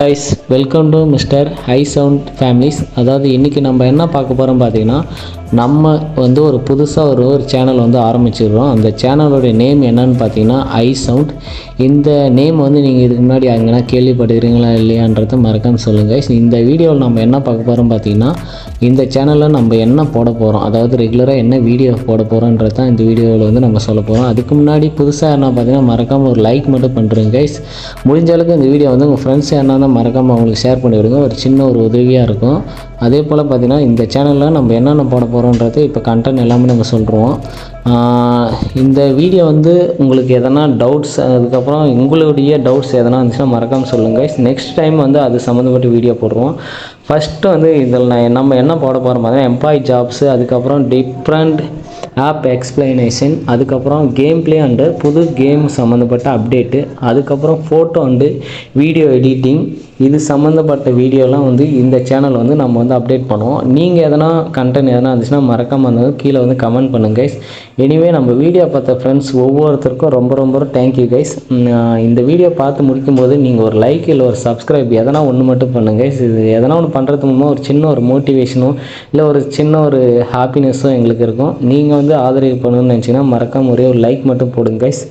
Guys welcome to mister high sound families அதாவது இன்றைக்கி நம்ம என்ன பார்க்க போகிறோம் பார்த்தீங்கன்னா நம்ம வந்து ஒரு புதுசாக ஒரு ஒரு சேனல் வந்து ஆரம்பிச்சிடுறோம். அந்த சேனலோடைய நேம் என்னன்னு பார்த்தீங்கன்னா ஐ சவுண்ட் இந்த நேம் வந்து நீங்கள் இதுக்கு முன்னாடி அங்கேனா கேள்விப்படுகிறீங்களா இல்லையான்றத மறக்காம சொல்லுங்கள் இந்த வீடியோவில் நம்ம என்ன பார்க்க போகிறோம் பார்த்தீங்கன்னா இந்த சேனலில் நம்ம என்ன போட போகிறோம் அதாவது ரெகுலராக என்ன வீடியோ போட போகிறோன்றது தான் இந்த வீடியோவில் வந்து நம்ம சொல்ல போகிறோம் அதுக்கு முன்னாடி புதுசாக என்ன பார்த்தீங்கன்னா மறக்காமல் ஒரு லைக் மட்டும் பண்ணுறேங்க கைஸ் முடிஞ்ச அளவுக்கு இந்த வீடியோ வந்து உங்கள் ஃப்ரெண்ட்ஸ் யாருனா மறக்காமல் அவங்களுக்கு ஷேர் பண்ணி விடுங்க. ஒரு சின்ன ஒரு உதவியாக இருக்கும். அதே போல் பார்த்திங்கன்னா இந்த சேனலில் நம்ம என்னென்ன போட போகிறோன்றது இப்போ கண்டென்ட் எல்லாமே நம்ம சொல்கிறோம் இந்த வீடியோ வந்து உங்களுக்கு எதனா டவுட்ஸ் அதுக்கப்புறம் உங்களுடைய டவுட்ஸ் எதனா இருந்துச்சுன்னா மறக்காமல் சொல்லுங்கள் நெக்ஸ்ட் டைம் வந்து அது சம்மந்தப்பட்ட வீடியோ போடுறோம் ஃபஸ்ட்டு வந்து இதில் நான் நம்ம என்ன போட போகிறோம் பார்த்தீங்கன்னா எம்ப்ளாயி ஜாப்ஸு அதுக்கப்புறம் டிஃப்ரெண்ட் ஆப் எக்ஸ்பிளனேஷன் அதுக்கப்புறம் கேம் ப்ளே அண்டு புது கேம் சம்மந்தப்பட்ட அப்டேட்டு அதுக்கப்புறம் ஃபோட்டோ அண்டு வீடியோ எடிட்டிங் இது சம்மந்தப்பட்ட வீடியோலாம் வந்து இந்த சேனல் வந்து நம்ம வந்து அப்டேட் பண்ணுவோம். நீங்கள் எதனா கண்டென்ட் எதனா இருந்துச்சுன்னா மறக்காமல் வந்து கீழே வந்து கமெண்ட் பண்ணுங்க கைஸ் எனிவே நம்ம வீடியோ பார்த்த ஃப்ரெண்ட்ஸ் ஒவ்வொருத்தருக்கும் ரொம்ப ரொம்ப தேங்க்யூ கைஸ் இந்த வீடியோ பார்த்து முடிக்கும்போது நீங்கள் ஒரு லைக் இல்லை ஒரு சப்ஸ்கிரைப் எதனா ஒன்று மட்டும் பண்ணுங்க இது எதனா ஒன்று பண்ணுறது மூலமாக ஒரு சின்ன ஒரு மோட்டிவேஷனும் இல்லை ஒரு சின்ன ஒரு ஹாப்பினஸும் எங்களுக்கு இருக்கும். நீங்கள் வந்து ஆதரவு பண்ணணும்னு நினச்சிங்கன்னா மறக்காம ஒரே ஒரு லைக் மட்டும் போடுங்க கைஸ்